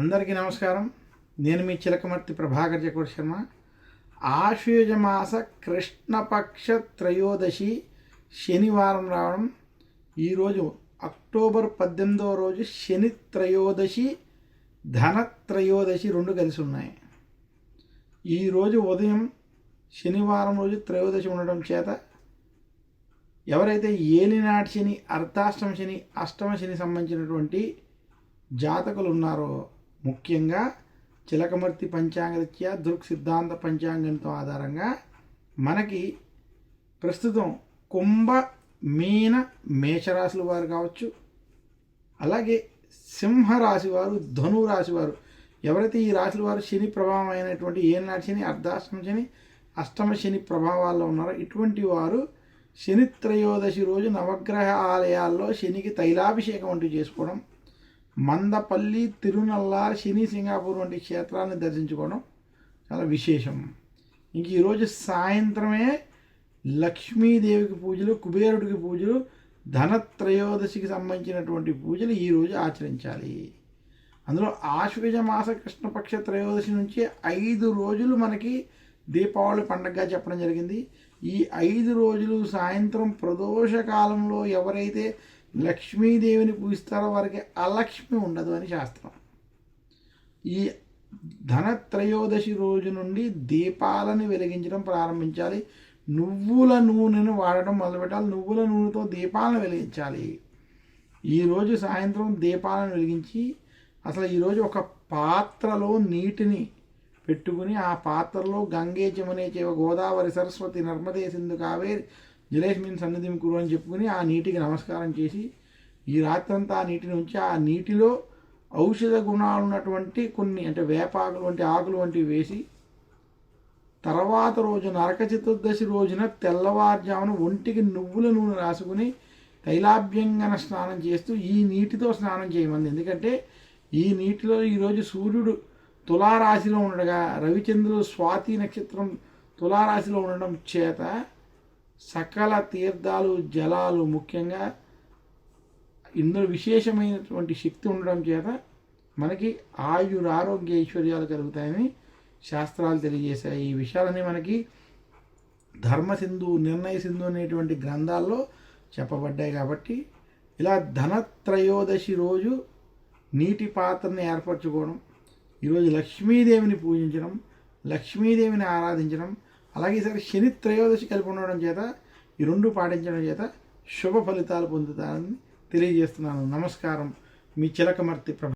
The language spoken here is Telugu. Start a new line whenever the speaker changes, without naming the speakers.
అందరికీ నమస్కారం. నేను మీ చిలకమర్తి ప్రభాకర్ చక్రవర్తి శర్మ. ఆశ్వయుజమాస కృష్ణపక్ష త్రయోదశి శనివారం రావడం. ఈరోజు అక్టోబర్ పద్దెనిమిదవ రోజు శని త్రయోదశి ధన త్రయోదశి రెండు కలిసి ఉన్నాయి. ఈరోజు ఉదయం శనివారం రోజు త్రయోదశి ఉండడం చేత ఎవరైతే ఏలినాటి శని అర్ధాష్టమ శని అష్టమ శని సంబంధించినటువంటి జాతకులు ఉన్నారో ముఖ్యంగా చిలకమర్తి పంచాంగరీత్యా దృక్ సిద్ధాంత పంచాంగంతో ఆధారంగా మనకి ప్రస్తుతం కుంభ మీన మేషరాశుల వారు కావచ్చు అలాగే సింహరాశి వారు ధను రాశి వారు. ఎవరైతే ఈ రాశుల వారు శని ప్రభావం అయినటువంటి ఏనాటి శని అర్ధాష్టమ శని అష్టమ శని ప్రభావాల్లో ఉన్నారో ఇటువంటి వారు శని త్రయోదశి రోజు నవగ్రహ ఆలయాల్లో శనికి తైలాభిషేకం వంటివి చేసుకోవడం మందపల్లి తిరునల్లార్ శని సింగాపూర్ వంటి క్షేత్రాలను దర్శించుకోవడం చాలా విశేషం. ఇంక ఈరోజు సాయంత్రమే లక్ష్మీదేవికి పూజలు కుబేరుడికి పూజలు ధనత్రయోదశికి సంబంధించినటువంటి పూజలు ఈరోజు ఆచరించాలి. అందులో ఆశ్వజ మాస కృష్ణపక్ష త్రయోదశి నుంచి ఐదు రోజులు మనకి దీపావళి పండగగా చెప్పడం జరిగింది. ఈ ఐదు రోజులు సాయంత్రం ప్రదోష కాలంలో ఎవరైతే లక్ష్మీదేవిని పూజిస్తారో వారికి అలక్ష్మి ఉండదు అని శాస్త్రం. ఈ ధనత్రయోదశి రోజు నుండి దీపాలను వెలిగించడం ప్రారంభించాలి. నువ్వుల నూనెను వాడటం మొదలుపెట్టాలి. నువ్వుల నూనెతో దీపాలను వెలిగించాలి. ఈరోజు సాయంత్రం దీపాలను వెలిగించి అసలు ఈరోజు ఒక పాత్రలో నీటిని పెట్టుకుని ఆ పాత్రలో గంగే జమునే చేవ గోదావరి సరస్వతి నర్మదే సింధు కావేరి జలేష్మిన్ సన్నిధి కురు అని చెప్పుకుని ఆ నీటికి నమస్కారం చేసి ఈ రాత్రంతా ఆ నీటిని ఉంచి ఆ నీటిలో ఔషధ గుణాలు ఉన్నటువంటి కొన్ని అంటే వేపాకులు వంటి ఆకులు వంటివి వేసి తర్వాత రోజు నరక చతుర్దశి రోజున తెల్లవారుజామున ఒంటికి నువ్వుల నూనె రాసుకుని తైలాభ్యంగన స్నానం చేస్తూ ఈ నీటితో స్నానం చేయమంది. ఎందుకంటే ఈ నీటిలో ఈరోజు సూర్యుడు తులారాశిలో ఉండగా రవిచంద్రుడు స్వాతి నక్షత్రం తులారాశిలో ఉండడం చేత సకల తీర్థాలు జలాలు ముఖ్యంగా ఇందులో విశేషమైనటువంటి శక్తి ఉండడం చేత మనకి ఆయుర ఆరోగ్య ఐశ్వర్యాలు కలుగుతాయని శాస్త్రాలు తెలియజేశాయి. ఈ విషయాలన్నీ మనకి ధర్మసింధు నిర్ణయ సింధు అనేటువంటి గ్రంథాల్లో చెప్పబడ్డాయి కాబట్టి ఇలా ధనత్రయోదశి రోజు నీటి పాత్రని ఏర్పరచుకోవడం ఈరోజు లక్ష్మీదేవిని పూజించడం లక్ష్మీదేవిని ఆరాధించడం అలాగే సరే శని త్రయోదశి కలిపి ఉండడం చేత ఈ రెండు పాటించడం చేత శుభ ఫలితాలు పొందుతారని తెలియజేస్తున్నాను. నమస్కారం. మీ చిలకమర్తి ప్రభ